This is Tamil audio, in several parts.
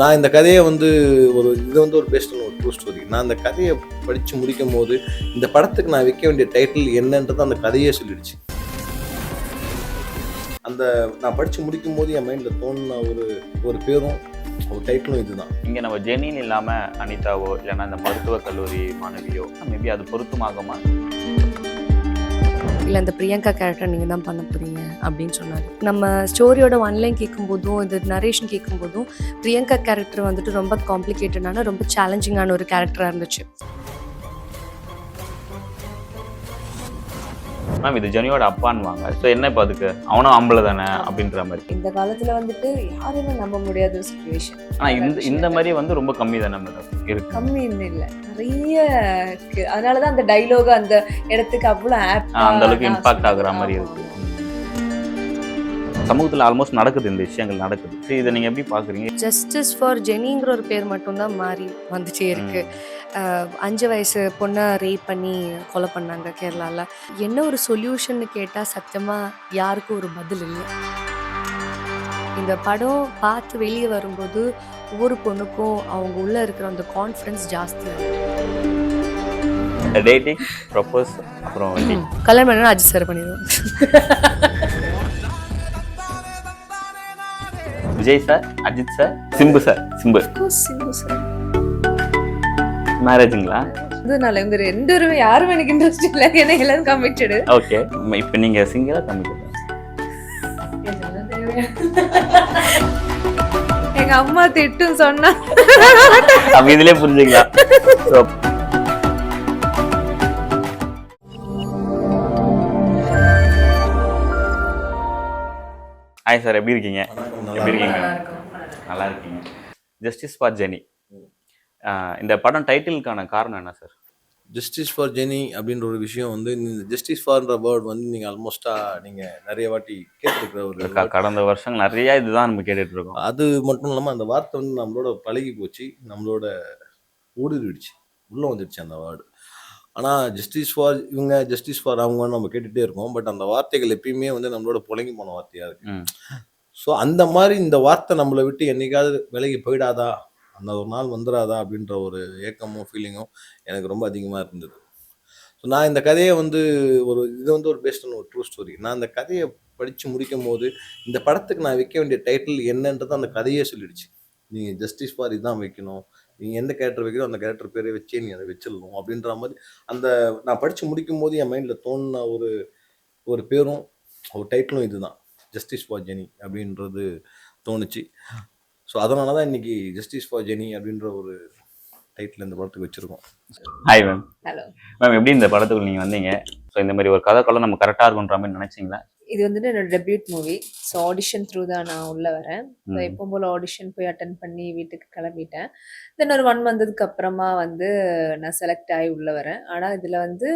நான் இந்த கதையை வந்து ஒரு இது வந்து ஒரு பெஸ்ட் ஒரு ட்ரூ ஸ்டோரி நான் அந்த கதையை படித்து முடிக்கும் போது இந்த படத்துக்கு நான் வைக்க வேண்டிய டைட்டில் என்னன்றது அந்த கதையே சொல்லிடுச்சு. அந்த நான் படித்து முடிக்கும் போது என் மைண்டில் தோணுன ஒரு ஒரு பேரும் ஒரு டைட்டிலும் இதுதான். இங்கே நம்ம ஜெனின்னு இல்லாமல் அனிதாவோ இல்லைன்னா இந்த மருத்துவக் கல்லூரி மாணவியோ மேபி அது பொருத்தமாகுமா? இல்லை இந்த பிரியங்கா கேரக்டர் நீங்கள் தான் பண்ண போகிறீங்க அப்படின்னு சொன்னார். நம்ம ஸ்டோரியோட ஒன்லைன் கேட்கும்போதும் இது நரேஷன் கேட்கும்போதும் பிரியங்கா கேரக்டர் வந்துட்டு ரொம்ப காம்ப்ளிகேட்டடான ரொம்ப சேலஞ்சிங்கான ஒரு கேரக்டராக இருந்துச்சு. மேம் இது ஜெனியோட அப்பான்வாங்க ஸோ என்ன இப்போ அதுக்கு? அவனும் ஆம்பளை தானே அப்படின்ற மாதிரி. இந்த காலத்துல வந்துட்டு யாரையுமே நம்ப முடியாத ஒரு சுச்சுவேஷன் ஆனால் இந்த இந்த மாதிரி வந்து ரொம்ப கம்மி தானே மேடம் இருக்கு. கம்மின்னு இல்லை. நிறைய இருக்கு. அதனாலதான் அந்த டைலாக் அந்த இடத்துக்கு அவ்வளோ ஆப் அந்த அளவுக்கு இம்பாக்ட் ஆகுற மாதிரி இருக்கு. சமூகத்தில் ஆல்மோஸ்ட் நடக்குது இந்த விஷயங்கள் நடக்குது. இதை நீங்கள் எப்படி பார்க்குறீங்க ஜஸ்டிஸ் ஃபார் ஜெனிங்கிற ஒரு பேர் மட்டும்தான் மாறி வந்துட்டே இருக்கு. அஹ் அஞ்சு வயசு பொண்ணை ரேப் பண்ணி கொலை பண்ணாங்க கேரளாவில் என்ன ஒரு சொல்யூஷன்னு கேட்டால் சத்தியமாக யாருக்கும் ஒரு பதில் இல்லை. இந்த படம் பார்த்து வெளியே வரும்போது ஒவ்வொரு பொண்ணுக்கும் அவங்க உள்ளே இருக்கிற அந்த கான்ஃபிடன்ஸ் ஜாஸ்தியாக டேட்டிங் ப்ரப்போஸ் அப்புறம். கல்யாணம் பண்ணா அஜித் சார் பண்ணிடுவோம் Vijay sir Ajith sir Simbu sir Simbu. மேரேஜுங்களா அதனால இவங்க ரெண்டு பேருமே யாரும் எனக்கு இன்ட்ரெஸ்ட் இல்லை. ஏன்னா எல்லாரும் கமிட்டடு ஓகே இப்போ நீங்கள் சிங்கிளாக கம்மிட்டு எங்க அம்மா திட்டும் சொன்னா. அப்போ இதுலேயே புரிஞ்சுக்கலாம். ஹாய் சார் எப்படி இருக்கீங்க? எப்படி இருக்கீங்க? நல்லா இருக்கீங்க. ஜஸ்டிஸ் ஃபார் ஜெனி இந்த படம் டைட்டிலுக்கான காரணம் என்ன சார்? ஜஸ்டிஸ் ஃபார் ஜெனி அப்படின்ற ஒரு விஷயம் வந்து இந்த ஜஸ்டிஸ் ஃபார்ன்ற வேர்ட் வந்து நீங்கள் ஆல்மோஸ்ட்டாக நீங்கள் நிறைய வாட்டி கேட்டிருக்கிற ஒரு. கடந்த வருஷம் நிறைய இதுதான் நம்ம கேட்டுட்டு இருக்கோம் அது மட்டும் இல்லாமல் அந்த வார்த்தை வந்து நம்மளோட பழகி போச்சு நம்மளோட ஊடுருவிடுச்சு. உள்ளே வந்துடுச்சு அந்த வேர்டு ஆனால் ஜஸ்டிஸ் ஃபார் இவங்க ஜஸ்டிஸ் ஃபார் அவங்கன்னு நம்ம கேட்டுகிட்டே இருக்கோம். பட் அந்த வார்த்தைகள் எப்பயுமே வந்து நம்மளோட புழங்கி போன வார்த்தையாக இருக்கு. ஸோ அந்த மாதிரி இந்த வார்த்தை நம்மளை விட்டு என்னைக்காவது விலகி போயிடாதா? அந்த ஒரு நாள் வந்துடாதா அப்படின்ற ஒரு ஏக்கமும் ஃபீலிங்கும் எனக்கு ரொம்ப அதிகமாக இருந்தது. ஸோ நான் இந்த கதையை வந்து ஒரு இது வந்து ஒரு பெஸ்ட் ஒரு ட்ரூ ஸ்டோரி நான் அந்த கதையை படித்து முடிக்கும் போது இந்த படத்துக்கு நான் வைக்க வேண்டிய டைட்டில் என்னன்றது அந்த கதையே சொல்லிடுச்சு. நீங்கள் ஜஸ்டிஸ் ஃபார் இதுதான் வைக்கணும். நீங்கள் எந்த கேரக்டர் வைக்கிறோ அந்த கேரக்டர் பேரை வச்சே நீ அதை வச்சிடணும் அப்படின்ற மாதிரி அந்த நான் படித்து முடிக்கும் போது என் மைண்டில் தோணுன ஒரு ஒரு பேரும் ஒரு டைட்டிலும் இதுதான். ஜஸ்டிஸ் ஃபார் ஜெனி அப்படின்றது தோணுச்சு. ஸோ அதனால தான் இன்னைக்கு ஜஸ்டிஸ் ஃபார் ஜெனி அப்படின்ற ஒரு டைட்டில் இந்த படத்துக்கு வச்சுருக்கோம். ஹாய் மேம் ஹலோ மேம் எப்படி இந்த படத்துக்கு நீங்கள் வந்தீங்க? ஸோ இந்த மாதிரி ஒரு கதை கொள்ள நம்ம கரெக்டாக இருக்குன்ற மாதிரி நினைச்சீங்களா? இது வந்துட்டு என்னோட debut movie so audition through தான் நான் உள்ள வரேன். ஸோ. எப்போ போல ஆடிஷன் போய் அட்டன் பண்ணி வீட்டுக்கு கிளம்பிட்டேன். தென் ஒரு ஒன் மந்ததுக்கு அப்புறமா வந்து நான் செலக்ட் ஆகி உள்ள வரேன். ஆனால் இதில் வந்து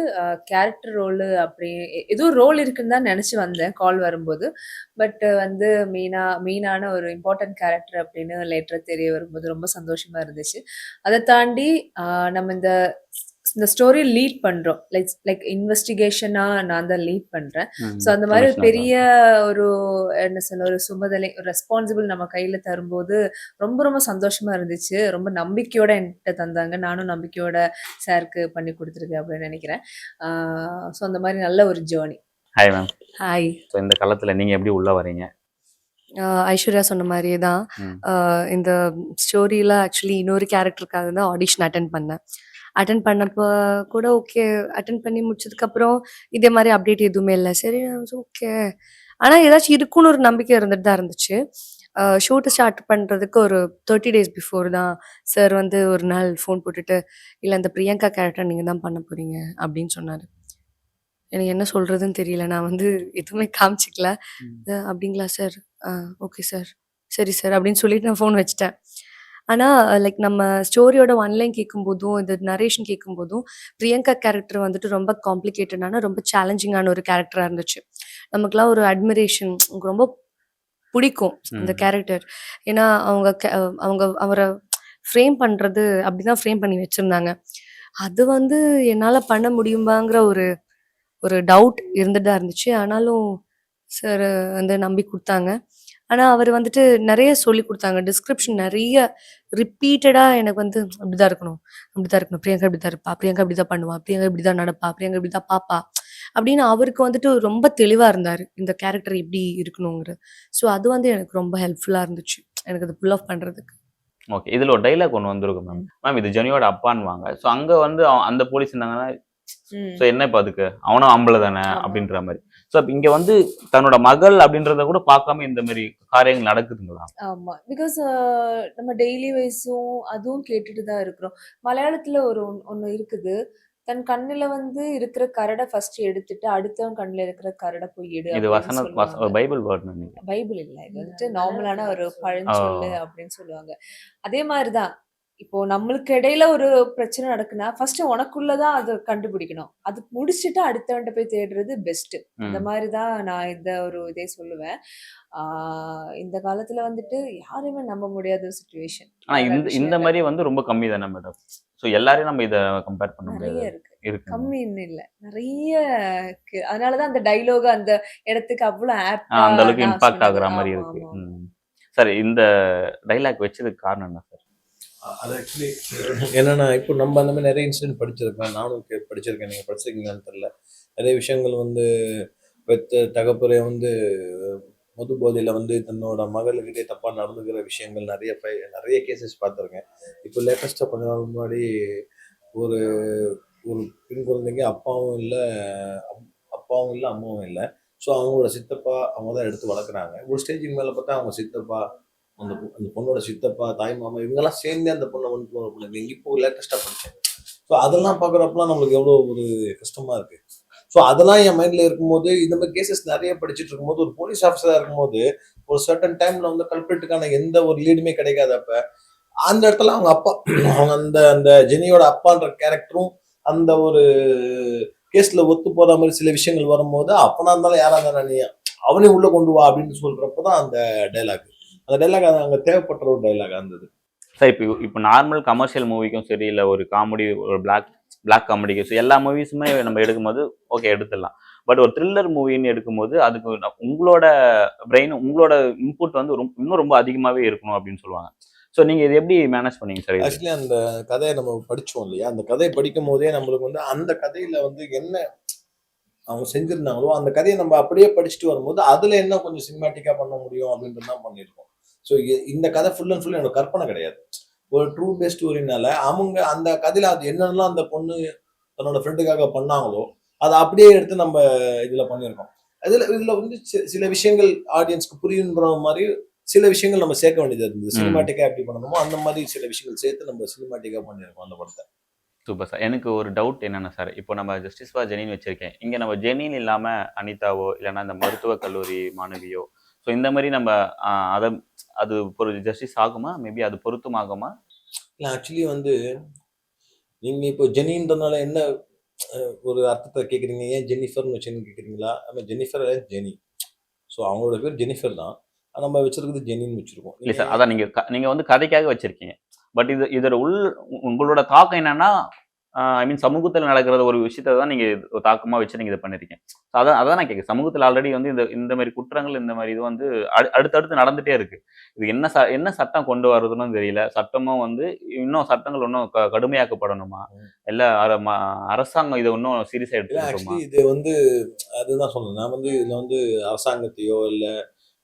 கேரக்டர் ரோலு அப்படி ஏதோ ரோல் இருக்குன்னு தான் நினச்சி வந்தேன் கால் வரும்போது. பட் வந்து மெயினா மெயினான ஒரு இம்பார்ட்டன்ட் கேரக்டர் அப்படின்னு லேட்டராக தெரிய வரும்போது ரொம்ப சந்தோஷமா இருந்துச்சு. அதை தாண்டி நம்ம இந்த இந்த ஸ்டோரி லீட் பண்றோம். லைக் லைக் இன்வெஸ்டிகேஷனா நான் தான் லீட் பண்றேன். ஸோ அந்த மாதிரி ஒரு பெரிய ஒரு என்ன சொல்ல ஒரு சுமதலை ஒரு ரெஸ்பான்சிபிள் நம்ம கையில தரும்போது ரொம்ப ரொம்ப சந்தோஷமா இருந்துச்சு. ரொம்ப நம்பிக்கையோட என்கிட்ட தந்தாங்க. நானும் நம்பிக்கையோட சாருக்கு பண்ணி கொடுத்துருக்கேன் அப்படின்னு நினைக்கிறேன். ஸோ அந்த மாதிரி நல்ல ஒரு journey hi ma'am hi so இந்த காலத்தில் நீங்கள் எப்படி உள்ள வரீங்க? ஐஸ்வர்யா சொன்ன மாதிரியே தான். இந்த ஸ்டோரியில் ஆக்சுவலி இன்னொரு கேரக்டருக்காக தான் ஆடிஷன் அட்டன் பண்ணேன். அட்டன் பண்ணப்போ கூட ஓகே அட்டன் பண்ணி முடிச்சதுக்கப்புறம் இதே மாதிரி அப்டேட் எதுவுமே இல்லை. சரி ஓகே ஆனால் ஏதாச்சும் இருக்குன்னு ஒரு நம்பிக்கை இருந்துட்டு தான் இருந்துச்சு. ஷூட்டு ஸ்டார்ட் பண்ணுறதுக்கு ஒரு தேர்ட்டி டேஸ் பிஃபோர் தான் சார் வந்து ஒரு நாள் ஃபோன் போட்டுட்டு இல்லை இந்த பிரியங்கா கேரக்டர் நீங்கள் தான் பண்ண போகிறீங்க அப்படின்னு சொன்னார். எனக்கு என்ன சொல்கிறதுன்னு தெரியல. நான் வந்து எதுவுமே காமிச்சிக்கல. அப்படிங்களா சார் ஓகே சார் சரி சார் அப்படின்னு சொல்லிட்டு நான் ஃபோன் வச்சிட்டேன். ஆனால் லைக் நம்ம ஸ்டோரியோட ஒன்லைன் கேட்கும்போதும் இந்த நரேஷன் கேட்கும்போதும் பிரியங்கா கேரக்டர் வந்துட்டு ரொம்ப காம்ப்ளிகேட்டடான ரொம்ப சேலஞ்சிங்கான ஒரு கேரக்டராக இருந்துச்சு. நமக்குலாம் ஒரு அட்மிரேஷன் ரொம்ப பிடிக்கும் அந்த ம். கேரக்டர் ஏன்னா அவங்க அவங்க அவரை ஃப்ரேம் பண்ணுறது அப்படிதான் ஃப்ரேம் பண்ணி வச்சுருந்தாங்க. அது வந்து என்னால் பண்ண முடியுமாங்கிற ஒரு ஒரு டவுட் இருந்துட்டு தான் இருந்துச்சு. ஆனாலும் சார் வந்து நம்பி கொடுத்தாங்க. ஆனா அவர் வந்துட்டு நிறைய சொல்லிக் குடுத்தாங்க. டிஸ்கிரிப்ஷன் நெறைய ரிப்பீட்டடா எனக்கு வந்து "அப்படிதான் இருக்கணும், அப்படிதான் இருக்கணும். பிரியங்கா இப்படிதான் இருப்பா. பிரியங்கா இப்படிதான் பண்ணுவா. பிரியங்கா இப்படிதான் நடப்பா. பிரியங்கா இப்படிதான் பாப்பா." அப்படின்னு அவருக்கு வந்துட்டு ரொம்ப தெளிவா இருந்தாரு. இந்த கேரக்டர் எப்படி இருக்கணுங்கிறது. ஸோ அது வந்து எனக்கு ரொம்ப ஹெல்ப்ஃபுல்லா இருந்துச்சு. எனக்கு அத புல் ஆஃப் பண்றதுக்கு. ஓகே. இதுல ஒரு டயலாக் ஒண்ணு வந்திருக்கும் மேம். மேம் இது ஜெனியோட அப்பான்னுவாங்க. ஸோ அங்க வந்து அந்த போலீஸ் இருந்தாங்கன்னா. ஸோ என்ன இப்ப அதுக்கு? அவனும் ஆம்பள தானே. அப்படின்ற மாரி. ஸோ அப்ப இங்க வந்து தன்னோட மகள் அப்படின்றத கூட பார்க்காம இந்த மாரி காரியங்கள் நடக்குதுங்களா? ஆமா. பிகாஸ் நம்ம டெய்லி வைஸும் அதுவும் கேட்டுட்டு தான் இருக்கிறோம். மலையாளத்துல ஒரு ஒன் ஒண்ணு இருக்குது. தன் கண்ணுல வந்து இருக்கிற கரட ஃபர்ஸ்ட் எடுத்துட்டு, அடுத்தவன் கண்ணுல இருக்கிற கரட போய் எடு இது வசன பைபிள். பைபிள் இல்ல. இது வந்துட்டு நார்மலான ஒரு பழஞ்சொல்லு! அப்படின்னு சொல்லுவாங்க. அதே மாரி தான். இப்போ நம்மளுக்கு இடையில ஒரு பிரச்சனை நடக்குன்னா, ஃபர்ஸ்ட் உனக்குள்ள தான் அத கண்டுபிடிக்கணும். அது முடிச்சுட்டு அடுத்தவன்ட்ட போய் தேடுறது பெஸ்ட். அந்த ம். மாரி தான் நான் இந்த ஒரு இதே சொல்லுவேன். இந்த காலத்துல வந்துட்டு யாரையுமே நம்ப முடியாத சிச்சுவேஷன். ஆனா இந்த இந்த. மாரி வந்து ரொம்ப கம்மி தானே மேடம். ஸோ எல்லாரையும் நம்ம இத கம்பேர் பண்ண முடியாது. இருக்கு. கம்மின்னு இல்ல. நெறைய இருக்கு. அதனால தான் அந்த டயலாக் அந்த இடத்துக்கு அவ்ளோ ஆ ஆப்ட்டா அந்த அளவுக்கு இம்பாக்ட். ஆகுற ஆமா, இருக்கு. சார் இந்த டயலாக் வச்சதுக்கு காரணம் என்ன அது ஆக்சுவலி என்னென்னா இப்போ நம்ம அந்த மாதிரி நிறைய இன்சிடென்ட் படிச்சிருக்கேன் நானும் கே படிச்சிருக்கேன். நீங்கள் படிச்சிருக்கீங்களான்னு தெரில நிறைய விஷயங்கள் வந்து பெத்த தகப்பரே வந்து மது போதையில் வந்து தன்னோட மகளுக்கிட்டே தப்பாக நடந்துக்கிற விஷயங்கள் நிறைய ப நிறைய கேஸஸ் பார்த்துருக்கேன். இப்போ லேட்டஸ்ட்டாக கொஞ்ச நாள் முன்னாடி ஒரு ஒரு பெண் குழந்தைங்க அப்பாவும் இல்லை அப்பாவும் இல்லை அம்மாவும் இல்லை ஸோ அவங்களோட சித்தப்பா அவங்க தான் எடுத்து வளர்க்குறாங்க. ஒரு ஸ்டேஜுக்கு மேலே பார்த்தா அவங்க சித்தப்பா, அந்த அந்த பொண்ணோட சித்தப்பா, தாய் மாமா இவங்கெல்லாம் சேர்ந்தே அந்த பொண்ணை வந்து கொலை பண்ணாங்க. இப்போ லேட்டஸ்ட்டாக படிச்சேன். ஸோ அதெல்லாம் பார்க்குறப்பலாம் நம்மளுக்கு எவ்வளோ ஒரு கஷ்டமாக இருக்குது ஸோ அதெல்லாம் என் மைண்டில் இருக்கும்போது, இந்த மாதிரி கேஸஸ் நிறைய படிச்சுட்டு இருக்கும்போது, ஒரு போலீஸ் ஆஃபீஸராக இருக்கும்போது, ஒரு சர்டன் டைமில் வந்து கல்பிரிட்டுக்கான எந்த ஒரு லீடுமே கிடைக்காதப்ப, அந்த இடத்துல அவங்க அப்பா அவங்க அந்த அந்த ஜெனியோட அப்பான்ற கேரக்டரும், அந்த ஒரு கேஸில் ஒத்து போகிற மாதிரி சில விஷயங்கள் வரும்போது, அப்பனா இருந்தாலும் யாராக இருந்தாலும் நீ அவனையும் உள்ளே கொண்டு வா அப்படின்னு சொல்கிறப்ப தான் அந்த டைலாக் அந்த டயலாக் அங்க தேவைப்பட்ட ஒரு டயலாகா இருந்தது. சார் இப்போ இப்போ நார்மல் கமர்ஷியல் மூவிக்கும் சரி, இல்ல ஒரு காமெடி ஒரு பிளாக் பிளாக் காமெடிக்கும் சரி, எல்லா மூவிஸுமே நம்ம எடுக்கும்போது ஓகே எடுத்துடலாம். பட் ஒரு த்ரில்லர் மூவின்னு எடுக்கும்போது, அதுக்கு உங்களோட பிரெயின் உங்களோட இன்புட் வந்து ரொம் இன்னும் ரொம்ப அதிகமாவே இருக்கணும் அப்படின்னு சொல்லுவாங்க. ஸோ நீங்க இத எப்படி மேனேஜ் பண்ணீங்க சார்? ஆக்சுவலி அந்த கதைய நம்ம படிச்சோம் இல்லையா? அந்த கதைய படிக்கும்போதே நம்மளுக்கு வந்து அந்த கதையில வந்து என்ன அவங்க செஞ்சிருந்தாங்களோ, அந்த கதைய நம்ம அப்படியே படிச்சுட்டு வரும்போது, அதுல என்ன கொஞ்சம் சினிமேட்டிக்கா பண்ண முடியும் அப்படின்றது தான் பண்ணியிருக்கோம். ஸோ இந்த கதை ஃபுல் அண்ட் ஃபுல் என்னோட கற்பனை கிடையாது. ஒரு ட்ரூ பேஸ் ஸ்டோரினால அவங்க அந்த கதையில அது என்னென்னலாம் அந்த பொண்ணு தன்னோட ஃப்ரெண்டுக்காக பண்ணாங்களோ, அத அப்படியே எடுத்து நம்ம இதுல பண்ணியிருக்கோம். இதுல இதுல வந்து சில விஷயங்கள் ஆடியன்ஸ்க்கு புரியுன்ற மாரி சில விஷயங்கள் நம்ம சேர்க்க வேண்டியது இருந்தது. ம். சினிமேட்டிக்கா எப்படி பண்ணணுமோ, அந்த மாரி சில விஷயங்கள் சேர்த்து நம்ம சினிமேட்டிக்கா பண்ணியிருக்கோம் அந்த படத்த. Super sir. எனக்கு ஒரு டவுட் என்னன்னா சார், இப்போ நம்ம ஜஸ்டிஸ் ஃபார் ஜெனின்னு வச்சிருக்கேன். இங்க நம்ம ஜெனின்னு இல்லாம அனிதாவோ, இல்லன்னா இந்த மருத்துவக் கல்லூரி மாணவியோ, ஸோ இந்த மாரி நம்ம அத அது ஒரு ஜஸ்டிஸ் ஆகுமா? மேபி அது பொருத்தமாகுமா? இல்ல ஆக்சுவலி வந்து நீங்க இப்போ ஜெனின்றனால என்ன ஒரு அர்த்தத்த கேட்குறீங்க. ஏன் ஜென்னிஃபர்ன்னு வச்சேன்னு கேட்குறீங்களா? ஜென்னிஃபர் இல்ல ஜெனி. ஸோ அவங்களோட பேர் ஜென்னிஃபர் தான். நம்ம வச்சிருக்கிறது ஜெனின்னு வச்சிருக்கோம். இல்ல சார். அதான் நீங்க க நீங்க வந்து கதைக்காக வச்சிருக்கீங்க. பட் இது இதோட உள் உங்களோட தாக்கம் என்னன்னா, ஐ மீன் சமூகத்துல நடக்கிற ஒரு விஷயத்த தான் நீங்க ஒரு தாக்கமா வச்சு நீங்க இத பண்ணியிருக்கீங்க. So அதான் அதான் நான் கேட்கிறேன். சமூகத்துல ஆல்ரெடி வந்து இந்த இந்த மாரி குற்றங்கள், இந்த மாரி இது வந்து அடு அடுத்தடுத்து நடந்துட்டே இருக்கு. இது என்ன ச என்ன சட்டம் கொண்டு வரதுன்னும் தெரியல. சட்டமும் வந்து இன்னும் சட்டங்கள் இன்னும் க கடுமையாக்கப்படணுமா? இல்ல அரசாங்கம் இத இன்னும் சீரியஸா இல்ல எடுத்துக்கணுமா? இது வந்து அதுதான் சொன்னேன். நான் வந்து இதுல வந்து அரசாங்கத்தையோ, இல்ல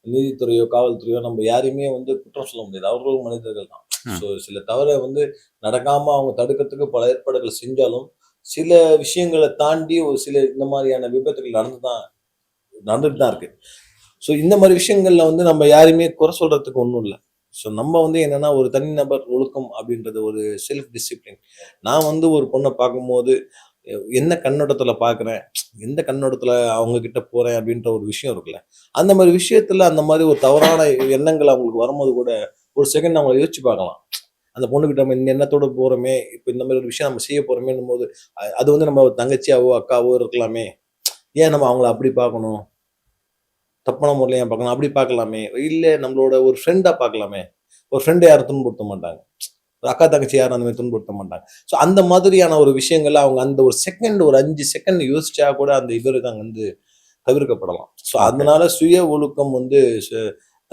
நீதித்துறையோ, காவல்துறையோ நம்ம யாரையுமே வந்து குற்றம் சொல்ல முடியாது. அவர்களும் மனிதர்கள் தான். ஸோ சில தவறை வந்து நடக்காம அவங்க தடுக்கிறதுக்கு பல ஏற்பாடுகளை செஞ்சாலும், சில விஷயங்களை தாண்டி ஒரு சில இந்த மாதிரியான விபத்துகள் நடந்து தான் நடந்துட்டு தான் இருக்கு. ஸோ இந்த மாதிரி விஷயங்கள்ல வந்து நம்ம யாரையுமே குறை சொல்றதுக்கு ஒண்ணும் இல்ல. ஸோ நம்ம வந்து என்னன்னா ஒரு தனிநபர் ஒழுக்கம் அப்படின்றது ஒரு செல்ஃப் டிசிப்ளின். நான் வந்து ஒரு பொண்ணை பார்க்கும்போது என்ன கண்ணோட்டத்துல பார்க்குறேன், எந்த கண்ணோட்டத்துல அவங்க கிட்ட போறேன் அப்படின்ற ஒரு விஷயம் இருக்குல்ல. அந்த மாதிரி விஷயத்துல அந்த மாதிரி ஒரு தவறான எண்ணங்கள் அவங்களுக்கு வரும்போது கூட, ஒரு செகண்ட் அவங்க யோசிச்சு பார்க்கலாம். அந்த பொண்ணுக்கிட்ட நம்ம இந்த எண்ணத்தோடு போகிறோமே இப்போ இந்த மாதிரி ஒரு விஷயம் நம்ம செய்ய போகிறோமேனும் போது அது வந்து நம்ம தங்கச்சியாவோ, அக்காவோ இருக்கலாமே. ஏன் நம்ம அவங்கள அப்படி பார்க்கணும்? தப்பான முறையில ஏன் பார்க்கணும்? அப்படி பார்க்கலாமே. இல்லை நம்மளோட ஒரு ஃப்ரெண்டாக பார்க்கலாமே. ஒரு ஃப்ரெண்டை யாரும் துன்புறுத்த மாட்டாங்க. ஒரு அக்கா, தங்கச்சி யாரும் அந்த மாதிரி துன்புறுத்த மாட்டாங்க. ஸோ அந்த மாதிரியான ஒரு விஷயங்கள்ல அவங்க அந்த ஒரு செகண்ட் ஒரு அஞ்சு செகண்ட் யோசிச்சா கூட அந்த இவரு தான் வந்து தவிர்க்கப்படலாம். ஸோ அதனால சுய ஒழுக்கம் வந்து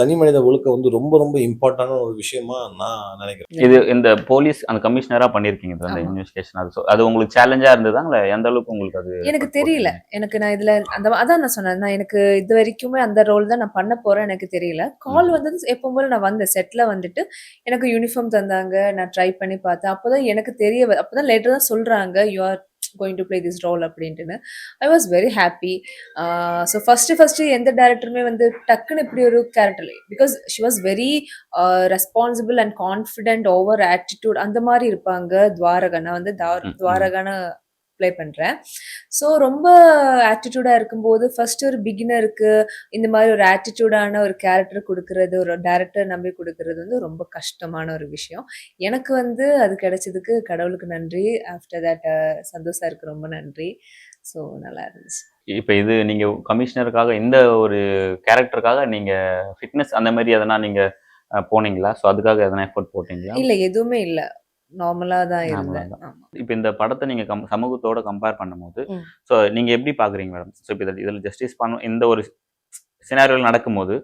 தனி மனித ஒழுக்கம் வந்து ரொம்ப ரொம்ப இம்பார்ட்டன்டான ஒரு விஷயமா நான் நினைக்கிறேன். இது இந்த போலீஸ் அந்த கமிஷனரா பண்ணிருக்கீங்க அந்த. இன்வெஸ்டிகேஷன் அது. அது உங்களுக்கு சேலஞ்சா இருந்ததா இல்ல எந்த அளவுக்கு உங்களுக்கு அது எனக்கு தெரியல. எனக்கு நான் இதுல அந்த அதான் நான் சொன்னேன். நான் எனக்கு இது வரைக்குமே அந்த ரோல் தான் நான் பண்ண போறேன் எனக்கு தெரியல. கால். வந்தது எப்பவும் போல நான் வந்தேன். செட்ல வந்துட்டு எனக்கு யூனிஃபார்ம் தந்தாங்க. நான் ட்ரை பண்ணி பார்த்தேன். அப்போதான் எனக்கு தெரிய அப்போதான் லேட்டர் தான் சொல்றாங்க. You are going to play this role அப்படின்ட்டுன்னு. I was very happy so first first எந்த டேரக்டருமே வந்து டக்குன்னு இப்படி ஒரு character because she was very responsible and confident over attitude அந்த மாதிரி இருப்பாங்க துவாரகா நான் வந்து. துவாரகான ப்ளே பண்றேன். ஸோ ரொம்ப ஆட்டிடியூடா இருக்கும்போது ஃபர்ஸ்ட் ஒரு பிகினருக்கு இந்த மாதிரி ஒரு ஆட்டிடியூடான ஒரு கேரக்டர் கொடுக்கறது ஒரு டேரக்டர் நம்பி கொடுக்கறது வந்து ரொம்ப கஷ்டமான ஒரு விஷயம். எனக்கு வந்து அது கிடைச்சதுக்கு கடவுளுக்கு நன்றி. ஆஃப்டர் தட் சந்தோஷ் சாருக்கு ரொம்ப நன்றி. ஸோ நல்லா இருந்துச்சு. இப்ப இது நீங்க கமிஷனருக்காக இந்த ஒரு கேரக்டருக்காக நீங்க ஃபிட்னஸ் அந்த மாதிரி எதனா நீங்க அஹ், போனீங்களா? ஸோ அதுக்காக எதனா எஃபோர்ட் போட்டீங்களா? இல்ல எதுவுமே இல்ல. நார்மலா தான் இருந்தேன். இப்போ இந்த படத்தை நீங்க கம் சமூகத்தோட கம்பேர் பண்ணும்போது. ஸோ நீங்க எப்படி பாக்குறீங்க மேடம் ஸோ இப்போ இதில் ஜஸ்டிஸ் பண்ண இந்த ஒரு சினாரியோவில் நடக்கும்போது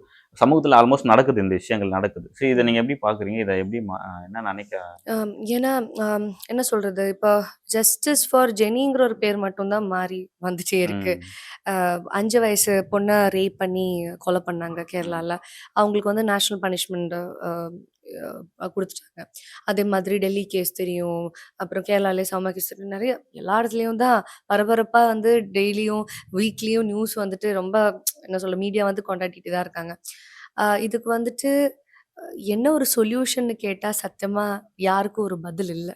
சமூகத்தில் ஆல்மோஸ்ட் நடக்குது இந்த விஷயங்கள் நடக்குது. ஸோ இதை நீங்க எப்படி பாக்குறீங்க? இதை எப்படி என்ன நினைக்க ஏன்னா என்ன சொல்றது? இப்போ ஜஸ்டிஸ் ஃபார் ஜெனிங்கிற ஒரு பேர் மட்டும்தான் மாறி வந்துட்டே இருக்கு. அஞ்சு வயசு பொண்ணை ரேப் பண்ணி கொலை பண்ணாங்க கேரளால. அவங்களுக்கு வந்து நேஷ்னல் பனிஷ்மெண்ட் கொடுத்துட்டாங்க. அதே மாதிரி டெல்லி கேஸ் தெரியும். அப்புறம் கேரளாலே சௌமா கேஸ் தெரியும். நிறைய எல்லா இடத்துலையும் தான் பரபரப்பாக வந்து டெய்லியும் வீக்லியும் நியூஸ் வந்துட்டு ரொம்ப என்ன சொல்ல மீடியா வந்து கொண்டாடிட்டு தான் இருக்காங்க. இதுக்கு வந்துட்டு என்ன ஒரு சொல்யூஷன் கேட்டால் சத்தியமாக யாருக்கும் ஒரு பதில் இல்லை.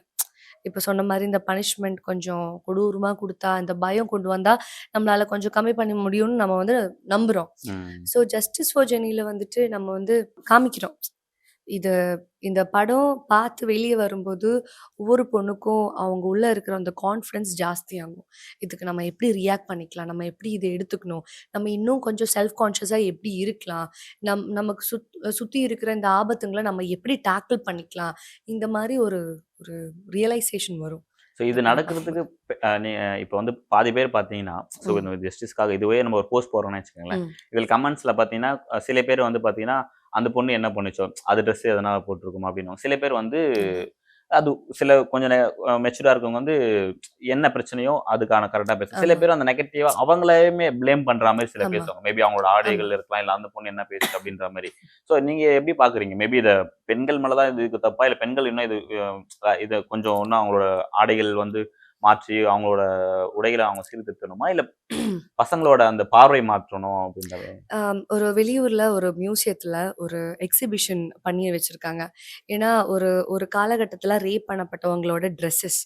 இப்போ சொன்ன மாதிரி இந்த பனிஷ்மெண்ட் கொஞ்சம் கொடூரமாக கொடுத்தா இந்த பயம் கொண்டு வந்தால் நம்மளால கொஞ்சம் கம்மி பண்ண முடியும்னு நம்ம வந்து நம்புகிறோம் ஸோ ஜஸ்டிஸ் ஃபார் ஜெனியில் வந்துட்டு நம்ம வந்து காமிக்கிறோம். இது இந்த படம் பார்த்து வெளியே வரும்போது ஒவ்வொரு பொண்ணுக்கும் அவங்க உள்ள இருக்கிற அந்த கான்ஃபிடன்ஸ் ஜாஸ்தியாகும். இதுக்கு நம்ம எப்படி ரியாக்ட் பண்ணிக்கலாம்? நம்ம எப்படி இதை எடுத்துக்கணும்? நம்ம இன்னும் கொஞ்சம் செல்ஃப் கான்ஷியஸாக எப்படி இருக்கலாம்? நம் நமக்கு சுத் சுற்றி இருக்கிற இந்த ஆபத்துங்களை நம்ம எப்படி டேக்கிள் பண்ணிக்கலாம்? இந்த மாதிரி ஒரு ஒரு ரியலைசேஷன் வரும். ஸோ இது நடக்கிறதுக்கு பெ- அஹ் நீ இப்போ வந்து பாதி பேர் பார்த்தீங்கன்னா ஸோ ம். இந்த ஜஸ்டிஸ்க்காக இதுவே நம்ம ஒரு போஸ்ட் போடுறோம்னு வச்சுக்கோங்களேன். ம். இதில் கமெண்ட்ஸில் பார்த்தீங்கன்னா சில பேர் வந்து பார்த்தீங்கன்னா அந்த பொண்ணு என்ன பண்ணுச்சோ அது ட்ரெஸ் எதனா போட்டிருக்குமா அப்படின்னு சில பேர் வந்து அது சில கொஞ்சம் மெச்சூர்டாக இருக்கவங்க வந்து என்ன பிரச்சனையோ அதுக்கான கரெக்டாக பேசும் சில. பேர் அந்த நெகட்டிவாக அவங்களையுமே ப்ளேம் பண்ற மாதிரி சில. பேசுவாங்க. மேபி அவங்களோட ஆடைகள் இருக்கலாம் இல்லை அந்த பொண்ணு என்ன பேசுது அப்படின்ற மாதிரி. ஸோ நீங்க எப்படி பாக்குறீங்க? மேபி இதை பெண்கள் மேலதான் இதுக்கு தப்பா இல்லை பெண்கள் இன்னும் இது இதை கொஞ்சம் இன்னும் அவங்களோட ஆடைகள் வந்து மாற்றி அவங்களோட உடைகளை அவங்க சீர்திருத்தணுமா? இல்லை பசங்களோட அந்த பார்வை மாற்றணும் அப்படின்றது ஒரு வெளியூர்ல ஒரு மியூசியத்துல ஒரு எக்ஸிபிஷன் பண்ணி வச்சிருக்காங்க. ஏன்னா ஒரு ஒரு காலகட்டத்துல ரேப் பண்ணப்பட்டவங்களோட ட்ரெஸ்ஸஸ்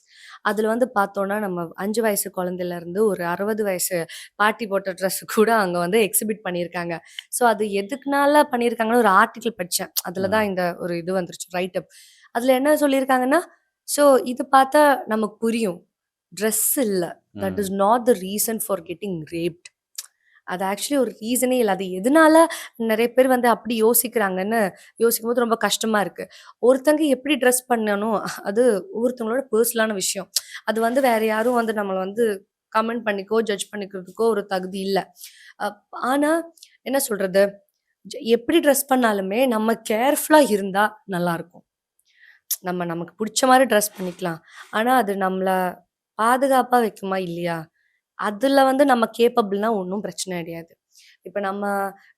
அதுல வந்து பார்த்தோம்னா நம்ம அஞ்சு வயசு குழந்தையில இருந்து ஒரு அறுபது வயசு பாட்டி போட்ட ட்ரெஸ் கூட அங்க வந்து எக்ஸிபிட் பண்ணியிருக்காங்க. ஸோ அது எதுக்குனால பண்ணியிருக்காங்கன்னு ஒரு ஆர்டிக்கிள் படித்தேன் அதில் தான் இந்த ஒரு இது வந்துருச்சு ரைட் அப் அதில் என்ன சொல்லியிருக்காங்கன்னா ஸோ இது பார்த்தா நமக்கு புரியும். ட்ரெஸ் இல்லை. That is not the reason for getting raped அது ஆக்சுவலி ஒரு ரீசனே இல்லை. அது எதனால நிறைய பேர் வந்து அப்படி யோசிக்கிறாங்கன்னு யோசிக்கும் போது ரொம்ப கஷ்டமா இருக்கு. ஒருத்தங்க எப்படி ட்ரெஸ் பண்ணணும் அது ஒவ்வொருத்தவங்களோட பர்சனலான விஷயம். அது வந்து வேற யாரும் வந்து நம்மளை வந்து கமெண்ட் பண்ணிக்கோ ஜட்ஜ் பண்ணிக்கிறதுக்கோ ஒரு தகுதி இல்லை. ஆனா என்ன சொல்றது? எப்படி ட்ரெஸ் பண்ணாலுமே நம்ம கேர்ஃபுல்லா இருந்தா நல்லா இருக்கும். நம்ம நமக்கு பிடிச்ச மாதிரி ட்ரெஸ் பண்ணிக்கலாம். ஆனா அது நம்மள பாதுகாப்பா வைக்குமா இல்லையா? அதுல வந்து நம்ம கேப்பபிள்னா ஒன்றும் பிரச்சனை கிடையாது. இப்போ நம்ம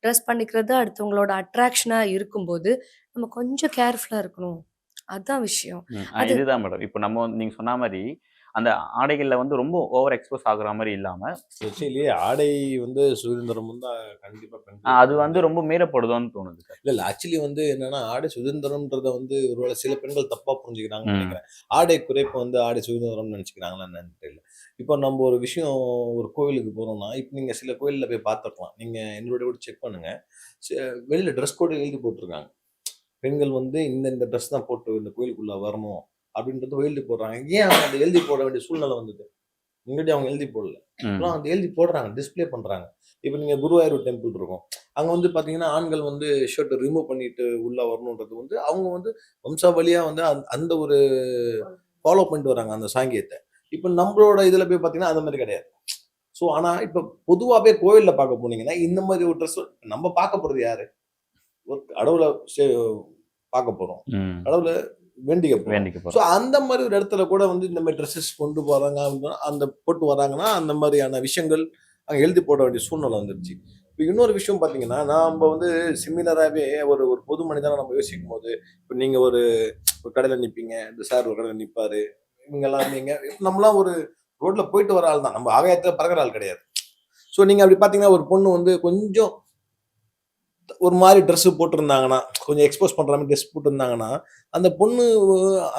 ட்ரெஸ் பண்ணிக்கிறது அடுத்தவங்களோட அட்ராக்ஷனா இருக்கும்போது நம்ம கொஞ்சம் கேர்ஃபுல்லா இருக்கணும். அதுதான் விஷயம். இதுதான் மேடம் இப்போ நம்ம நீங்க சொன்ன மாதிரி அந்த ஆடைகள்ல வந்து ரொம்ப ஓவர் எக்ஸ்போஸ் ஆகுற மாதிரி இல்லாம ஆக்சுவலி ஆடை வந்து சுதந்திரம் வந்து கண்டிப்பா அஹ், பெண்களுக்கு அது வந்து ரொம்ப மீறப்படுதோன்னு தோணுது இல்ல இல்ல ஆக்சுவலி வந்து என்னன்னா ஆடை சுதந்திரம்ன்றத வந்து ஒருவேளை சில பெண்கள் தப்பா புரிஞ்சுக்கிறாங்கன்னு. நினைக்கிறேன். ஆடை குறைப்பு வந்து ஆடை சுதந்திரம்னு நினைச்சுக்கிறாங்களா என்னன்னு தெரியல. இப்போ நம்ம ஒரு விஷயம் ஒரு கோவிலுக்கு போறோம்னா இப்போ நீங்க சில கோயில்ல போய் பார்த்துருக்கலாம். நீங்க என்னோட கூட செக் பண்ணுங்க. சி- வெளியில ட்ரெஸ் கோடு எழுதி போட்டிருக்காங்க. பெண்கள் வந்து இந்த இந்த ட்ரெஸ் தான் போட்டு இந்த கோயிலுக்குள்ள வரணும். அப்படின்றது எழுதி போடுறாங்க. ஏன் அவங்க அந்த எழுதி போட வேண்டிய சூழ்நிலை வந்தது? முன்னாடி அவங்க எழுதி போடல. அப்புறம் அந்த எழுதி போடுறாங்க டிஸ்ப்ளே பண்றாங்க. இப்போ நீங்க குருவாயூர் டெம்பிள் இருக்கும். அங்க வந்து பாத்தீங்கன்னா ஆண்கள் வந்து ஷர்ட் ரிமூவ் பண்ணிட்டு உள்ள வரணுன்றது வந்து அவங்க வந்து வம்சாவளியா வந்து அந்த- ஒரு ஃபாலோ பண்ணிட்டு வராங்க அந்த சாங்கியத்தை. இப்போ நம்மளோட இதுல போய் பாத்தீங்கன்னா அந்த மாதிரி கிடையாது. ஸோ ஆனா இப்போ பொதுவாகவே கோயில்ல பார்க்க போனீங்கன்னா இந்த மாதிரி ஒரு ட்ரெஸ் நம்ம பார்க்க போறது யாரு? ஒரு கடவுளை சே- பார்க்க போறோம். கடவுளை வேண்டிக்க வேண்டிக்க ஸோ அந்த மாதிரி ஒரு இடத்துல கூட வந்து இந்த மாதிரி ட்ரெஸ்ஸஸ் கொண்டு போறாங்க அப்படின்னா, அந்த போட்டு வராங்கன்னா அந்த மாதிரியான விஷயங்கள் அங்கே எழுதி போட வேண்டிய சூழ்நிலை வந்துருச்சு. இப்போ இன்னொரு விஷயம் பார்த்தீங்கன்னா நம்ம வந்து சிமிலராகவே ஒரு ஒரு பொது மனிதனாக நம்ம யோசிக்கும் போது இப்போ நீங்கள் ஒரு ஒரு கடையில் நிற்பீங்க இந்த சார் ஒரு கடையில் நிற்பாரு இவங்கெல்லாம் நீங்கள் நம்மளாம் ஒரு ரோட்டில் போயிட்டு வர ஆள் தான். நம்ம ஆகாயத்தில் பறக்கிற ஆள் கிடையாது. ஸோ நீங்கள் அப்படி பார்த்தீங்கன்னா ஒரு பொண்ணு வந்து கொஞ்சம் ஒரு மாதிரி ட்ரெஸ் போட்டிருந்தாங்கன்னா கொஞ்சம் எக்ஸ்போஸ் பண்ற மாதிரி ட்ரெஸ் போட்டிருந்தாங்கன்னா அந்த பொண்ணு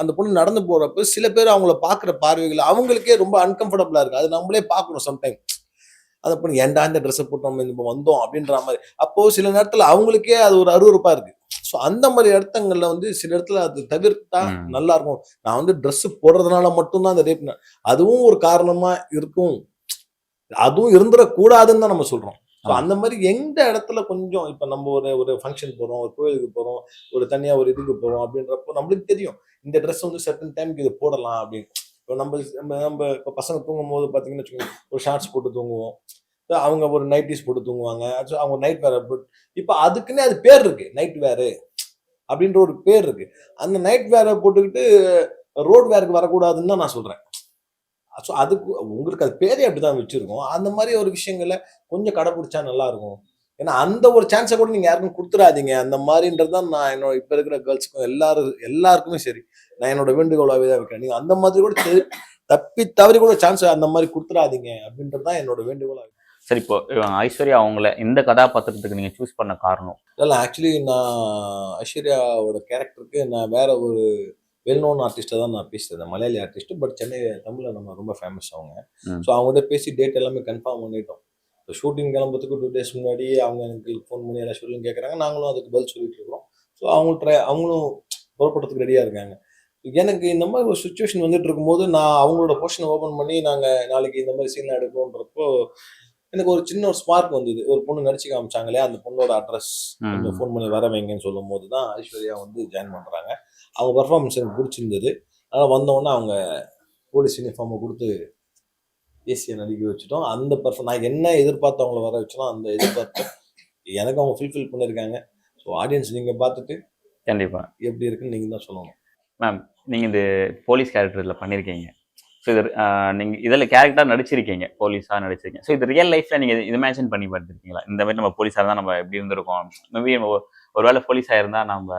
அந்த பொண்ணு நடந்து போறப்ப சில பேர் அவங்கள பார்க்குற பார்வைகள் அவங்களுக்கே ரொம்ப அன்கம்ஃபர்டபுளா இருக்கு. அது நம்மளே பார்க்கணும் சம்டைம் அந்த பொண்ணு ஏன்டா இந்த ட்ரெஸ்ஸை போட்டு நம்ம இந்த வந்தோம். அப்படின்ற மாதிரி. அப்போ சில நேரத்துல அவங்களுக்கே அது ஒரு அருவருப்பா இருக்கு. ஸோ அந்த மாதிரி இடத்தங்கள்ல வந்து சில இடத்துல அது தவிர்த்தா. நல்லா இருக்கும் நான் வந்து Dress போடுறதுனால மட்டும்தான் அந்த ரேப் அதுவும் ஒரு காரணமா இருக்கும். அதுவும் இருந்துடக்கூடாதுன்னு தான் நம்ம சொல்றோம். ஸோ. அந்த மாதிரி எந்த இடத்துல கொஞ்சம் இப்போ நம்ம ஒரு ஒரு ஃபங்க்ஷன் போகிறோம் ஒரு கோயிலுக்கு போகிறோம் ஒரு தனியாக ஒரு இதுக்கு போகிறோம் அப்படின்றப்போ நம்மளுக்கு தெரியும் இந்த ட்ரெஸ் வந்து சர்டன் டைமுக்கு இது போடலாம் அப்படின்னு. இப்போ நம்ம நம்ம நம்ம இப்போ பசங்க தூங்கும் போது பார்த்தீங்கன்னு வச்சுக்கோங்க ஒரு ஷார்ட்ஸ் போட்டு தூங்குவோம். அவங்க ஒரு நைட்டிஸ் போட்டு தூங்குவாங்க. அவங்க நைட் வேர் போட்டு இப்போ அதுக்குன்னே அது பேர் இருக்கு நைட் வேரு அப்படின்ற ஒரு பேர் இருக்கு. அந்த நைட் வேரை போட்டுக்கிட்டு ரோட் வேருக்கு வரக்கூடாதுன்னு தான் நான் சொல்றேன். ஸோ அதுக்கு உங்களுக்கு அது பேரே அப்படிதான் வச்சிருக்கோம். அந்த மாதிரி ஒரு விஷயங்களை கொஞ்சம் கடைப்பிடிச்சா நல்லா இருக்கும் ஏன்னா அந்த ஒரு சான்ஸை கூட நீங்க யாருக்கும் கொடுத்துடாதீங்க. அந்த மாதிரின்றது தான் நான் என்னோட இப்ப இருக்கிற கேர்ள்ஸுக்கும் எல்லாரும் எல்லாருக்குமே சரி. நான் என்னோட வேண்டுகோளாவே தான் வைக்கிறேன். நீங்க அந்த மாதிரி கூட தப்பி தவறி கூட சான்ஸ் அந்த மாதிரி கொடுத்துடாதீங்க அப்படின்றது தான் என்னோட வேண்டுகோளா இருக்கு. சரி இப்போ ஐஸ்வர்யா அவங்கள இந்த கதாபாத்திரத்துக்கு நீங்க சூஸ் பண்ண காரணம்? இல்ல ஆக்சுவலி நான் ஐஸ்வர்யாவோட கேரக்டருக்கு நான் வேற ஒரு வெல் நோன் ஆர்டிஸ்ட்டை தான் நான் பேசியிருந்தேன் மலையாளி ஆர்டிஸ்ட் பட் சென்னை தமிழில் நம்ம ரொம்ப ஃபேமஸ் அவங்க. ஸோ அவங்ககிட்ட பேசி டேட் எல்லாமே கன்ஃபார்ம் பண்ணிட்டோம். இப்போ ஷூட்டிங் கிளம்புறதுக்கு டூ டேஸ் முன்னாடி அவங்க எனக்கு ஃபோன் பண்ணி எல்லாம் ஷூட்டிங் கேட்குறாங்க நாங்களும் அதுக்கு பதில் சொல்லிட்டு இருக்கோம் ஸோ அவங்களும் ட்ரை அவங்களும் புறப்படுறதுக்கு ரெடியாக இருக்காங்க. எனக்கு இந்த மாதிரி ஒரு சுச்சுவேஷன் வந்துட்டு இருக்கும்போது நான் அவங்களோட போர்ஷனை ஓப்பன் பண்ணி நாங்கள் நாளைக்கு இந்த மாதிரி சீன்லாம் எடுக்கிறோன்றப்போ எனக்கு ஒரு சின்ன ஒரு ஸ்பார்க் வந்தது. ஒரு பொண்ணு நடிச்சு காமிச்சாங்களே அந்த பொண்ணோட அட்ரஸ். கொஞ்சம் ஃபோன் பண்ணி வர வைங்கன்னு சொல்லும் போது தான் ஐஸ்வர்யா வந்து ஜாயின் பண்ணுறாங்க அவங்க பர்ஃபார்மன்ஸ் எனக்கு பிடிச்சிருந்தது. அதனால் வந்தோடனே அவங்க போலீஸ் யூனிஃபார்மை கொடுத்து ஏசியை நடிக்க வச்சுட்டோம். அந்த பர்ஃபார்ம் நான் என்ன எதிர்பார்த்து அவங்கள வர வச்சனோ அந்த எதிர்பார்த்து எனக்கு அவங்க ஃபுல்ஃபில் பண்ணியிருக்காங்க ஸோ ஆடியன்ஸ் நீங்கள் பார்த்துட்டு கண்டிப்பா. எப்படி இருக்குன்னு நீங்கள் தான் சொல்லணும். நீங்க இந்த போலீஸ் கேரக்டர்ல பண்ணிருக்கீங்க. ஸோ இது ஆஹ், நீங்க இதுல கேரக்டர் நடிச்சிருக்கீங்க. போலீஸா நடிச்சிருக்கீங்க. ஸோ இது ரியல் லைஃப்ல நீங்க இது இமேஜின் பண்ணி பார்த்துருக்கீங்களா? இந்த மாதிரி நம்ம போலீஸா இருந்தா நம்ம எப்படி இருந்திருக்கோம்? மேபி ஒருவேளை போலீஸா இருந்தா நம்ம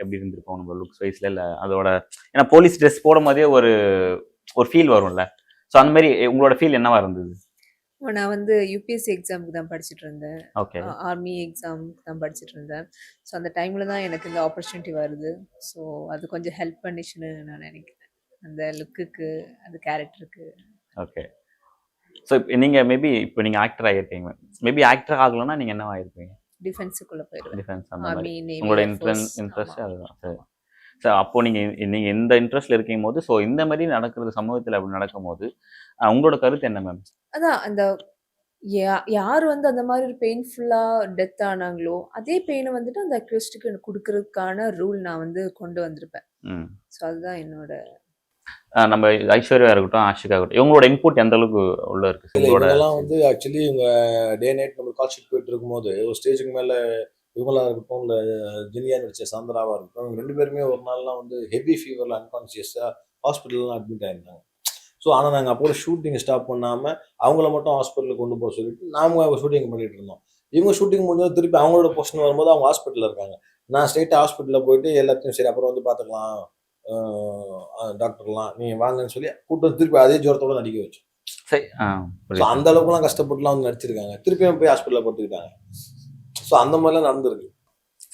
எப்படி இருந்திருக்கோம் நம்ம லுக்ஸ் வைஸ்ல இல்ல அதோட ஏன்னா போலீஸ் ட்ரெஸ் போடும் போதே ஒரு ஒரு ஃபீல் வரும்ல. ஸோ அந்த மாதிரி உங்களோட ஃபீல் என்னவா இருந்தது? நான் வந்து யூபிஎஸ்சி எக்ஸாமுக்கு தான் படிச்சுட்டு இருந்தேன். ஓகே ஆர்மி எக்ஸாமுக்கு தான் படிச்சுட்டு இருந்தேன். ஸோ அந்த டைமில் தான் எனக்கு இந்த ஆப்பர்ச்சுனிட்டி வருது. ஸோ அது கொஞ்சம் ஹெல்ப் பண்ணிச்சுன்னு நான் நினைக்கிறேன். அந்த லுக்குக்கு அந்த கேரக்டருக்கு ஓகே ஸோ நீங்க மேபி இப்போ நீங்க ஆக்டர் ஆகிருக்கீங்க மேபி ஆக்டர் ஆகலன்னா நீங்க என்னவா இருப்பீங்க டிஃபென்ஸுக்குள்ளே போயிடுவேன் டிஃபென்ஸ் அந்த மாதிரி. உங்களோட இன்ட்ரெஸ்ட் இன்ட்ரெஸ்ட் அதுதான். சரி. சார் அப்போ நீங்க நீங்க எந்த இன்ட்ரெஸ்ட்ல இருக்கும் போது ஸோ இந்த மாதிரி நடக்கிறது சமூகத்தில் அப்படி நடக்கும்போது உங்களோட கருத்து என்ன மேம் அதான் அந்த யார் வந்து அந்த மாதிரி ஒரு பெயின்ஃபுல்லா டெத் ஆனாங்களோ அதே பெயினை வந்துட்டு அந்த அக்யூஸ்டுக்கு கொடுக்கறதுக்கான ரூல் நான் வந்து கொண்டு வந்திருப்பேன். ஸோ அதுதான் என்னோட நம்ம ஐஸ்வர்யா இருக்கட்டும் ஆஷிகா இருக்கட்டும் இவங்களோட இன்புட் எந்த அளவுக்கு உள்ள இருக்கு? இவங்கெல்லாம் வந்து ஆக்சுவலி இவங்க டே நைட் நம்ம கால் ஷீட் போயிட்டு இருக்கும்போது ஒரு ஸ்டேஜுக்கு மேலே இவங்களா இருக்கட்டும் இல்லை ஜினியா நடிச்ச சாந்திராவா இருக்கட்டும் இவங்க ரெண்டு பேருமே ஒரு நாள்லாம் வந்து ஹெவி ஃபீவரில் அன்கான்சியஸாக ஹாஸ்பிட்டல்லாம் அட்மிட் ஆயிருந்தாங்க. ஸோ ஆனால் நாங்கள் அப்போ ஷூட்டிங் ஸ்டாப் பண்ணாமல் அவங்கள மட்டும் ஹாஸ்பிட்டலுக்கு கொண்டு போக சொல்லிட்டு நாம ஷூட்டிங் பண்ணிட்டு இருந்தோம். இவங்க ஷூட்டிங் முடிஞ்சது திருப்பி அவங்களோட பொசிஷன் வரும்போது அவங்க ஹாஸ்பிட்டலில் இருக்காங்க. நான் ஸ்ட்ரெயிட்டாக ஹாஸ்பிட்டலில் போயிட்டு எல்லாத்தையும் சரி அப்புறம் வந்து பார்த்துக்கலாம் டாக்டர்லாம் நீங்கள் வாங்கன்னு சொல்லி கூட்டு வந்து திருப்பி அதே ஜுரத்தோட நடிக்க வச்சு. சரி. அந்த அளவுக்குலாம் கஷ்டப்பட்டுலாம் வந்து நடிச்சிருக்காங்க. திருப்பியும் போய் ஹாஸ்பிட்டலில் படுத்துக்கிட்டாங்க ஸோ அந்த மாதிரிலாம் நடந்திருக்கு.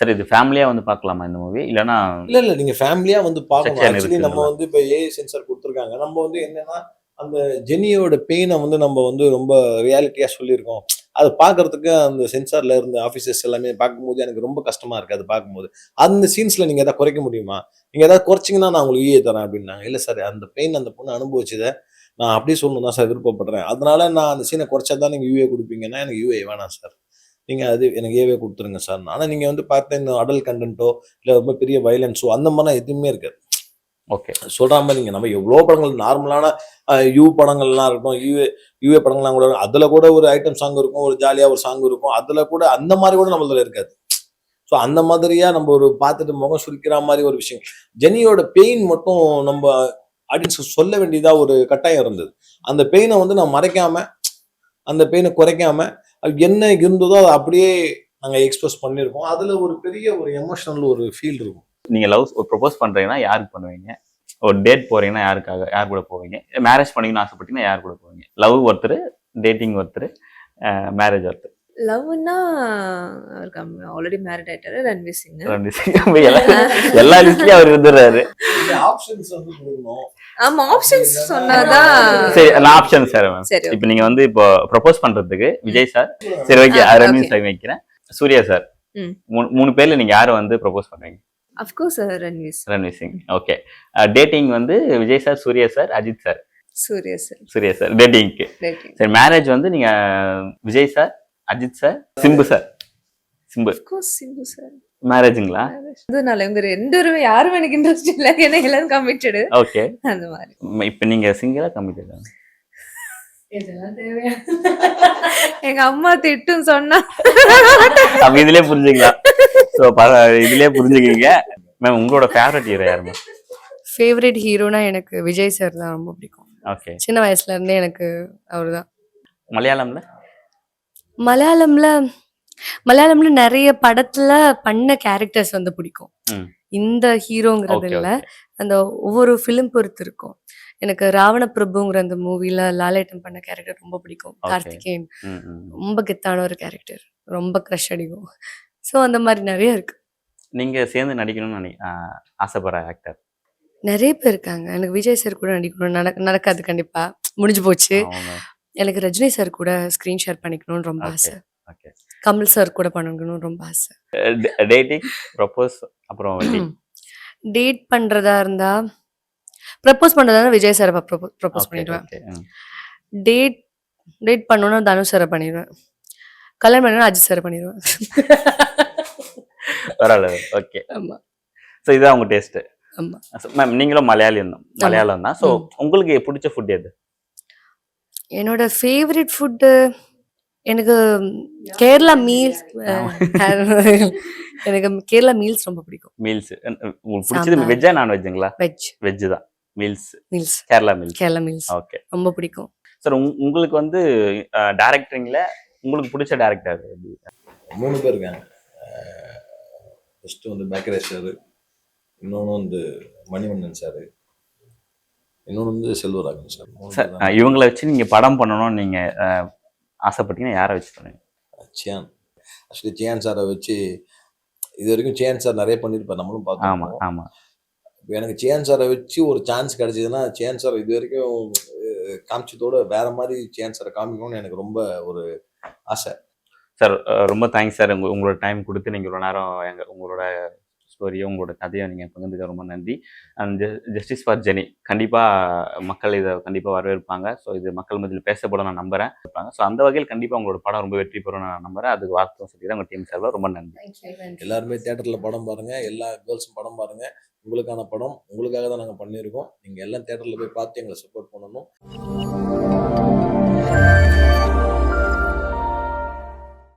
சரி இது ஃபேமிலியா வந்து பார்க்கலாமா இந்த மூவி இல்லைன்னா இல்ல இல்ல நீங்க ஃபேமிலியா வந்து பார்க்கணும். ஆக்சுவலி நம்ம? வந்து இப்போ ஏ சென்சார் கொடுத்துருக்காங்க. நம்ம வந்து என்னன்னா அந்த ஜெனியோட பெயினை வந்து நம்ம வந்து ரொம்ப ரியாலிட்டியாக சொல்லியிருக்கோம். அது பார்க்கறதுக்கு அந்த சென்சார்ல இருந்த ஆஃபீஸர்ஸ் எல்லாமே பார்க்கும்போது எனக்கு ரொம்ப கஷ்டமா இருக்கு அது பார்க்கும்போது. அந்த சீன்ஸ்ல நீங்க எதாவது குறைக்க முடியுமா? நீங்க ஏதாவது குறைச்சிங்கன்னா நான் உங்களுக்கு ஈஏ தரேன் அப்படின்னாங்க. இல்லை சார் அந்த பெயின் அந்த பொண்ணு அனுபவிச்சதை நான் அப்படியே சொல்லணும் தான் சார் விருப்பப்படுறேன் அதனால நான் அந்த சீனை குறைச்சா தான் நீங்க யூஏ கொடுப்பீங்கன்னா எனக்கு யூஏ வேணாம் சார் நீங்க அது எனக்கு ஏவே கொடுத்துருங்க சார் ஆனால் நீங்க வந்து பார்த்தேன் இந்த அடல் கண்டென்ட்டோ இல்லை ரொம்ப பெரிய வயலன்ஸோ அந்த மாதிரிலாம் எதுவுமே இருக்காது. ஓகே. சொல்கிற மாதிரி நீங்கள் நம்ம எவ்வளோ படங்கள் நார்மலான யூ படங்கள்லாம் இருக்கட்டும் யூஏ யூஏ படங்கள்லாம் கூட அதில் கூட ஒரு ஐட்டம் சாங் இருக்கும் ஒரு ஜாலியாக ஒரு சாங் இருக்கும் அதில் கூட அந்த மாதிரி கூட நம்மளதில் இருக்காது. ஸோ அந்த மாதிரியாக நம்ம ஒரு பார்த்துட்டு முகம் சுருக்கிற மாதிரி ஒரு விஷயம். ஜெனியோட பெயின் மட்டும் நம்ம ஆடியன்ஸுக்கு சொல்ல வேண்டியதாக ஒரு கட்டாயம் இருந்தது. அந்த பெயினை வந்து நான் மறைக்காம அந்த பெயினை குறைக்காம என்ன இருந்ததோ அதை அப்படியே நாங்கள் எக்ஸ்பிரஸ் பண்ணியிருக்கோம். அதில் ஒரு பெரிய ஒரு எமோஷனல் ஒரு ஃபீல் இருக்கும். நீங்க லவ் ப்ரொபோஸ் பண்றீங்கன்னா யாருக்கு பண்ணுவீங்க? ஒரு டேட் போறீங்கன்னா யாருக்காக யார் கூட போவீங்க? மேரேஜ் பண்ணீங்கன்னு ஆசைப்பட்டீங்கன்னா யார் கூட போவீங்க? லவ் ஒருத்தர் டேட்டிங் ஒருத்தர் மேரேஜ் ஒருத்தர். லவ்னா அவருக்கு ஆல்ரெடி மேரிட் ஆயிட்டாரு ரன்வீர் சிங். ரெண்டு சிங்கம் எல்லா- எல்லா லிஸ்ட்லயும் அவர் இருந்துடுறாரு. ஆப்ஷன்ஸ் வந்து கொடுக்கணும். ஆமா ஆப்ஷன்ஸ் சொன்னாதான் சரி நான் ஆப்ஷன் சார் மேம் சரி இப்போ நீங்க வந்து இப்போ ப்ரொபோஸ் பண்றதுக்கு விஜய் சார் சரி ஓகே ரன்வீர். சார் வைக்கிறேன். சூர்யா சார் ம். மூணு மூணு பேர்ல நீங்க யாரை வந்து ப்ரொபோஸ் பண்ணுவீங்க of course Ranveer Ranveer Singh okay dating வந்து Vijay sir Suriya sir Ajith sir Suriya sir Suriya sir டேட்டிங்க்கு dating சரி மேரேஜ் வந்து நீங்க Vijay sir Ajith sir Simbu sir Simbu. Of course Simbu sir மேரேஜுங்களா அதனால இவங்க ரெண்டு பேருமே யாரும் எனக்கு இன்ட்ரெஸ்ட் இல்ல. ஏன்னா எல்லாரும் கமிட்டடு ஓகே அந்த மாதிரி. இப்போ நீங்க சிங்கிளா தேவையா? எங்க அம்மா திட்டும் சொன்னா. அப்ப இதுலயே புரிஞ்சுக்கலாம். ஸோ இதுலயே புரிஞ்சுக்கிறீங்க. மேம் உங்களோட ஃபேவரட் ஹீரோ யாருமா ஃபேவரட் ஹீரோனா எனக்கு விஜய் சார் தான் ரொம்ப பிடிக்கும். ஓகே சின்ன வயசுல இருந்தே எனக்கு அவர் தான் மலையாளம்ல? மலையாளம்ல மலையாளம்ல நிறைய படத்துல பண்ண கேரக்டர்ஸ் வந்து பிடிக்கும். இந்த ஹீரோங்கிறது இல்ல. அந்த ஒவ்வொரு ஃபிலிம் பொறுத்து இருக்கும். எனக்கு ராவண பிரபுங்கிற அந்த மூவில லாலேட்டன் பண்ண கேரக்டர் ரொம்ப பிடிக்கும். கார்த்திகேயன். ரொம்ப கெத்தான ஒரு கேரக்டர் ரொம்ப க்ரஷ் அடிக்கும். ஸோ அந்த மாதிரி நிறைய இருக்கு. நீங்க சேர்ந்து நடிக்கணும்னு நினை ஆசைப்படுற ஆக்டர் நிறைய பேர் இருக்காங்க. எனக்கு விஜய் சார் கூட நடிக்கணும். நடக்க நடக்காது கண்டிப்பா. முடிஞ்சு போச்சு. எனக்கு ரஜினி சார் கூட ஸ்க்ரீன் ஷேர் பண்ணிக்கணும்னு ரொம்ப. ஆசை. கமல் சார் கூட பண்ணணும்னு ரொம்ப ஆசை. டேட்டிங் ப்ரொபோஸ் அப்புறம். டேட் பண்றதா இருந்தா ப்ரப்போஸ் பண்றதா விஜய் சார் ப்ரப்போஸ் பண்ணிடுவேன். டேட் டேட் பண்ணணும்னா தனுஷ் சாரை பண்ணிடுவேன். கல்யாணம் பண்ணணும் அஜித் சார் பண்ணிடுவேன் பரவாயில்ல. ஓகே ஆமா. ஸோ இதுதான் உங்க டேஸ்ட் ஆமா. மேம் நீங்களும் மலையாளியம் தான். மலையாளம் தான். ஸோ. உங்களுக்கு பிடிச்ச ஃபுட் எது? என்னோட ஃபேவரட் ஃபுட்டு எனக்கு கேரளா மீல்ஸ் எனக்கு கேரளா மீல்ஸ் ரொம்ப பிடிக்கும். மீல்ஸ் உங்களுக்கு பிடிச்சது. வெஜ்ஜா நான் வெஜ்ஜுங்களா வெஜ் வெஜ் தான். Meals meals Kerala meals Kerala meals okay ரொம்ப பிடிக்கும். சார் உங்களுக்கு வந்து டேரக்டரிங்ல உங்களுக்கு பிடிச்ச டேரக்டர் மூணு பேர் இருக்காங்க ஃபஸ்ட்டு வந்து பேக்கரேஜ் சார் இன்னொன்று வந்து மணிவண்ணன் சார் இன்னொன்று வந்து செல்வராகவன் சார் சார். இவங்களை வச்சு நீங்க படம் பண்ணணும்னு நீங்க அஹ், ஆசைப்பட்டீங்கன்னா யாரை வச்சு பண்ணுவீங்க? சியான். ஆக்சுவலி சியான் சாரை வச்சு இது வரைக்கும் சியான் சார் நிறைய பண்ணியிருப்பார் நம்மளும் பார்த்தோம் ஆமா இப்ப எனக்கு சியான் சாரை வச்சு ஒரு சான்ஸ் கிடைச்சதுன்னா சியான் சார் இது வரைக்கும் காமிச்சதோட வேற மாதிரி சியான் சாரை காமிக்கணும்னு எனக்கு ரொம்ப ஒரு ஆசை. சார் ரொம்ப தேங்க்ஸ் சார். உங்க உங்களோட டைம் கொடுத்து நீங்கள் இவ்வளோ நேரம் எங்க உங்களோட ஸ்டோரியோ உங்களோட கதையோ நீங்கள் பகிர்ந்துக்க ரொம்ப நன்றி. அண்ட் ஜஸ்டிஸ் ஃபார் ஜெனி கண்டிப்பாக மக்கள் இதை கண்டிப்பாக வரவேற்பாங்க. ஸோ இது மக்கள் மத்தியில் பேசப்படும் நான் நம்புறேன். இருப்பாங்க ஸோ அந்த வகையில் கண்டிப்பாக உங்களோட படம் ரொம்ப வெற்றி பெறும் நான் நம்புறேன். அதுக்கு வார்த்தை சொல்லி தான் உங்கள் டீம் சார்பில் ரொம்ப நன்றி. எல்லாருமே தேட்டரில் படம் பாருங்க. எல்லா கேர்ள்ஸும் படம் பாருங்க. உங்களுக்கான படம் உங்களுக்காக தான் நாங்கள் பண்ணியிருக்கோம். நீங்கள் எல்லாம் தேட்டரில் போய் பார்த்து எங்களை சப்போர்ட் பண்ணணும்.